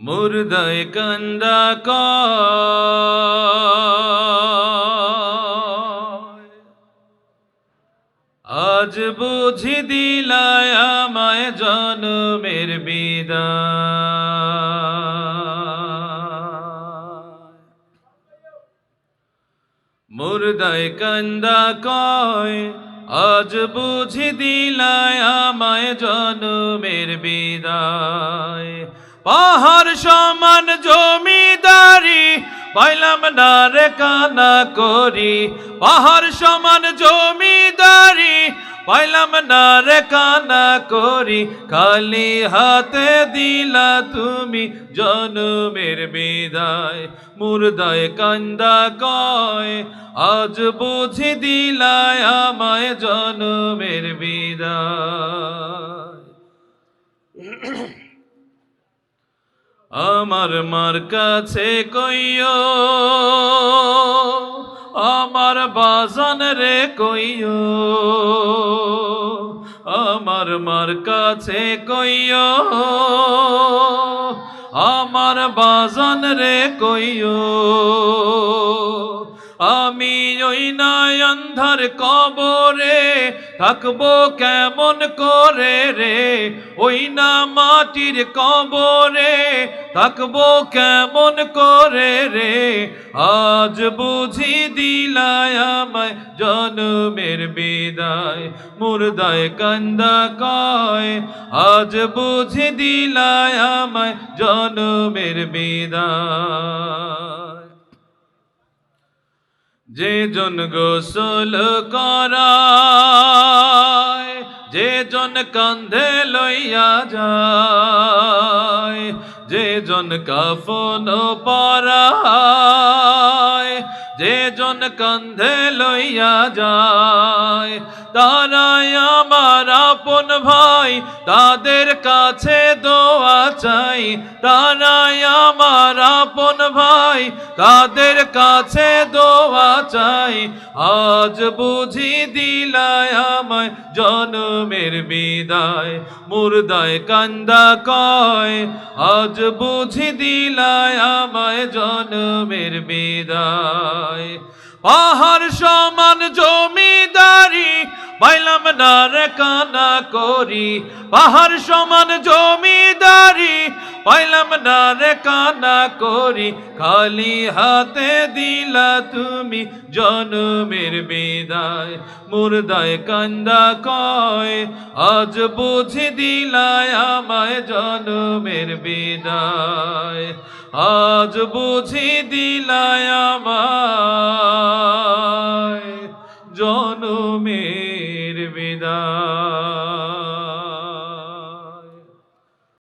মুর্দায় কান্দা আজ বুঝি দিলায় আমায় জনমের বিদায় মুর্দায় কান্দা কয় আজ বুঝি দিলায় আমায় জনমের বিদায় পাহাড় সমান জমিদারি, পাইলাম না রে কানা করি। পাহাড় সমান জমিদারি, পাইলাম না রে কানা করি। খালি হাতে দিলা তুমি জনমের বিদায়, মুর্দায় কান্দা কয়। আজ বুঝি দিলায় আমায় জনমের বিদায়। আমার মার কাছে কইও, আমার বাজান রে কইও, আমার মার কাছে কইও, আমার বাজান রে কইও। আমি ওই নাই অন্ধার কবরে থাকব কেমন করে রে? ওই না মাটির কবরে থাকব কেমন করে রে? আজ বুঝি দিলায় আমায় জনমের বিদায়। মুর্দায় কান্দা কয়, আজ বুঝি দিলায় আমায় জনমের বিদায়। যে জন গোসল করায়, যে জন কান্ধে লইয়া যায় যে জন কাফন পরায়, যে জন কান্ধে লইয়া যায়, তারাই আমার আপন ভাই, তাদের কাছে দোয়া চাই। তারাই আমার আপন ভাই, তাদের কাছে দোয়া চাই। আজ বুঝি দিলায় আমায় জনমের বিদায়। মুর্দায় কান্দা কয়, আজ বুঝি দিলায় আমায় জনমের বিদায়। পাহাড় সমান জমিদারি, পাইলাম না রে কানা করি। পাহাড় সমান জমিদারি পাইলাম না রে কানা করি, খালি হাতে দিলা তুমি জনমের বিদায়। মুর্দায় কান্দা কয়, আজ বুঝি দিলায় আমায় জনমের বিদায়। আজ বুঝি দিলায় আমায় জনমের বিদায়।